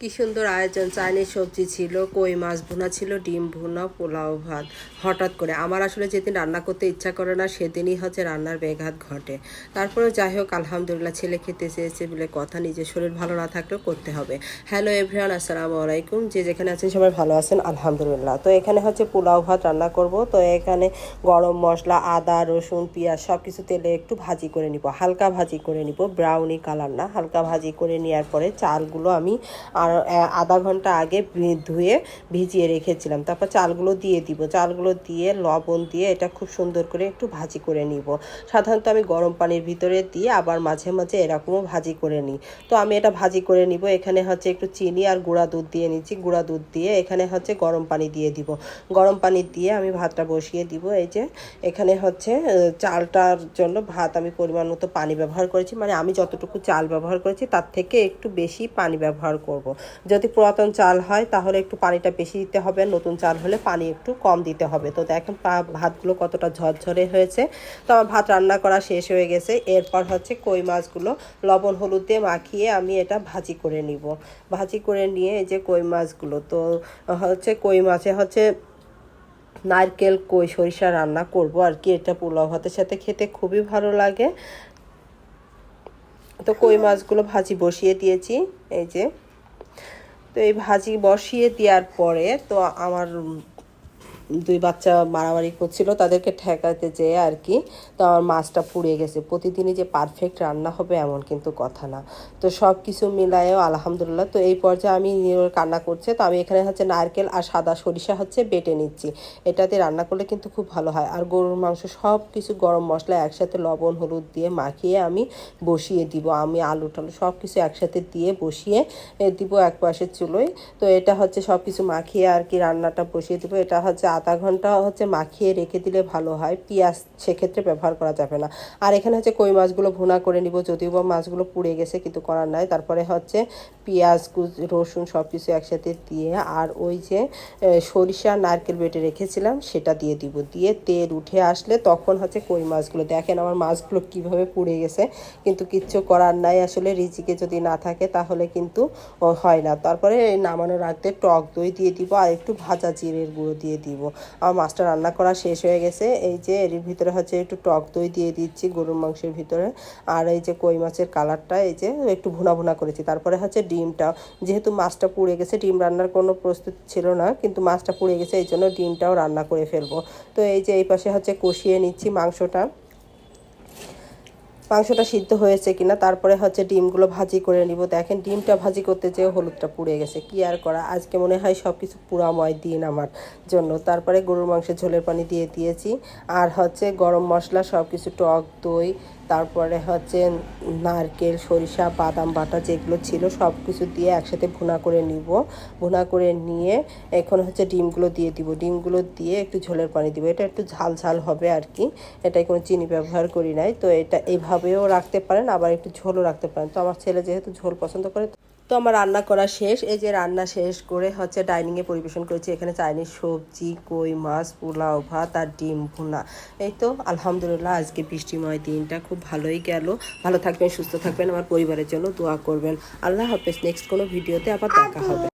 কি সুন্দর আয়োজন, চাইনিজ সবজি ছিল, কই মাছ ভুনা ছিল, ডিম ভুনা, পোলাও ভাত। হঠাৎ করে আমার আসলে যেদিন রান্না করতে ইচ্ছা করে না, সেদিনই হচ্ছে রান্নার ব্যাঘাত ঘটে। তারপরে যাই হোক, আলহামদুলিল্লাহ ছেলে খেতে চেয়েছে বলে কথা, নিজের শরীর ভালো না থাকলেও করতে হবে। হ্যালো এভরিওয়ান আসসালামু আলাইকুম। যে যেখানে আছেন সবাই ভালো আছেন, আলহামদুলিল্লাহ। তো এখানে হচ্ছে পোলাও ভাত রান্না করব। তো এখানে গরম মশলা, আদা, রসুন, পেঁয়াজ সব কিছু তেলে একটু ভাজি করে নিব। হালকা ভাজি করে নিব ব্রাউনি কালার না। হালকা ভাজি করে নেওয়ার পরে চালগুলো আমি আধা ঘণ্টা আগে ধুয়ে ভিজিয়ে রেখেছিলাম। তারপর চালগুলো দিয়ে দিব। চালগুলো দিয়ে, লবণ দিয়ে এটা খুব সুন্দর করে একটু ভাজি করে নিব। সাধারণত আমি গরম পানির ভিতরে দিয়ে আবার মাঝে মাঝে এরকমও ভাজি করে নিই। তো আমি এটা ভাজি করে নিব। এখানে হচ্ছে একটু চিনি আর গুঁড়া দুধ দিয়ে নিচ্ছি। গুঁড়া দুধ দিয়ে এখানে হচ্ছে গরম পানি দিয়ে দিব। গরম পানি দিয়ে আমি ভাতটা বসিয়ে দিব। এই যে এখানে হচ্ছে চালটার জন্য ভাত আমি পরিমাণ মতো পানি ব্যবহার করেছি। মানে আমি যতটুকু চাল ব্যবহার করেছি, তার থেকে একটু বেশি পানি ব্যবহার করব। যদি পুরাতন চাল হয়, তাহলে একটু পানিটা বেশি দিতে হবে, নতুন চাল হলে পানি একটু কম দিতে হবে। তো দেখেন ভাতগুলো কতটা ঝরঝরে হয়েছে। তো আমার ভাত রান্না করা শেষ হয়ে গেছে। এরপর হচ্ছে কই মাছগুলো লবণ, হলুদ দিয়ে মাখিয়ে আমি এটা ভাজি করে নিব। ভাজি করে নিয়ে এই যে কই মাছগুলো, তো হচ্ছে কই মাছে হচ্ছে নারকেল, কই সরিষা রান্না করব আর কি। এটা পোলাও ভাতের সাথে খেতে খুবই ভালো লাগে। তো কই মাছগুলো ভাজি বসিয়ে দিয়েছি, এই যে। তো এই ভাজি বসিয়ে দেওয়ার পরে তো আমার দুই বাচ্চা মারামারি করছিল, তাদেরকে ঠেকাতে যেয়ে আর কি তো আমার মাছটা পুড়ে গেছে। প্রতিদিনই যে পারফেক্ট রান্না হবে এমন কিন্তু কথা না। তো সব কিছু মিলায়েও আলহামদুলিল্লাহ, তো এই পর্যায়ে আমি রান্না করছে, তো আমি এখানে হচ্ছে নারকেল আর সাদা সরিষা হচ্ছে বেটে নিচ্ছি। এটাতে রান্না করলে কিন্তু খুব ভালো হয়। আর গরুর মাংস সব কিছু গরম মশলা একসাথে লবণ, হলুদ দিয়ে মাখিয়ে আমি বসিয়ে দিব। আমি আলু টালু সব কিছু একসাথে দিয়ে বসিয়ে দিব এক পাশের চুলোয়। তো এটা হচ্ছে সব কিছু মাখিয়ে আর কি রান্নাটা বসিয়ে দিব। এটা হচ্ছে আধা ঘণ্টা হচ্ছে মাখিয়ে রেখে দিলে ভালো হয়। পেঁয়াজ সেক্ষেত্রে ব্যবহার করা যাবে না। আর এখানে হচ্ছে কই মাছগুলো ভুনা করে নিব, যদিও বা মাছগুলো পুড়ে গেছে কিন্তু করার নাই। তারপরে হচ্ছে পেঁয়াজ রসুন সব কিছু একসাথে দিয়ে আর ওই যে সরিষা, নারকেল বেটে রেখেছিলাম, সেটা দিয়ে দিব। দিয়ে তেল উঠে আসলে তখন হচ্ছে কই মাছগুলো, দেখেন আমার মাছগুলো কীভাবে পুড়ে গেছে। কিন্তু কিচ্ছু করার নাই আসলে, রিজিকে যদি না থাকে তাহলে কিন্তু হয় না। তারপরে নামানোর আগে টক দই দিয়ে দিব আর একটু ভাজা জিরের গুঁড়ো দিয়ে দিব। আমার মাছটা রান্না করা শেষ হয়ে গেছে। এই যে এর ভিতরে হচ্ছে একটু টক দই দিয়ে দিচ্ছি গরুর মাংসের ভিতরে। আর এই যে কই মাছের কালারটা, এই যে একটু ভুনা ভুনা করেছি। তারপরে হচ্ছে ডিমটা। যেহেতু মাছটা পুড়ে গেছে, ডিম রান্নার কোনো প্রস্তুত ছিল না, কিন্তু মাছটা পুড়ে গেছে, এই জন্য ডিমটাও রান্না করে ফেলব। তো এই যে এই পাশে হচ্ছে কষিয়ে নিচ্ছি মাংসটা। মাংসটা সিদ্ধ হয়েছে কিনা, তারপরে হচ্ছে ডিমগুলো ভাজি করে নিব। দেখেন, ডিমটা ভাজি করতে যেয়ে হলুদটা পুড়ে গেছে। কি আর করা? আজকে মনে হয় সব কিছু পুরাময় দিন আমার জন্য। তারপরে গরুর মাংসের ঝোলের পানি দিয়ে দিয়েছি। আর হচ্ছে গরম মশলা সব কিছু টক দই তারপরে হচ্ছে নারকেল, সরিষা, বাদাম বাটা যেগুলো ছিল সব কিছু দিয়ে একসাথে ভুনা করে নিব। ভুনা করে নিয়ে এখন হচ্ছে ডিমগুলো দিয়ে দিব। ডিমগুলো দিয়ে একটু ঝোলের পানি দিব। এটা একটু ঝাল ঝাল হবে আর কি এটাই কোনো চিনি ব্যবহার করি নাই। তো এটা এইভাবেও রাখতে পারেন, আবার একটু ঝোলও রাখতে পারেন। তো আমার ছেলে যেহেতু ঝোল পছন্দ করে তো আমার রান্না করা শেষ। এই যে রান্না শেষ করে হচ্ছে ডাইনিংয়ে পরিবেশন করেছি। এখানে চাইনিজ সবজি, কই মাছ, পোলাও, ভাত আর ডিম ভুনা। এই তো আলহামদুলিল্লাহ আজকে বৃষ্টিময় দিনটা খুব ভালোই গেল। ভালো থাকবেন, সুস্থ থাকবেন। আমার পরিবারের জন্য দোয়া করবেন। আল্লাহ হাফেজ। নেক্সট কোনো ভিডিওতে আবার দেখা হবে।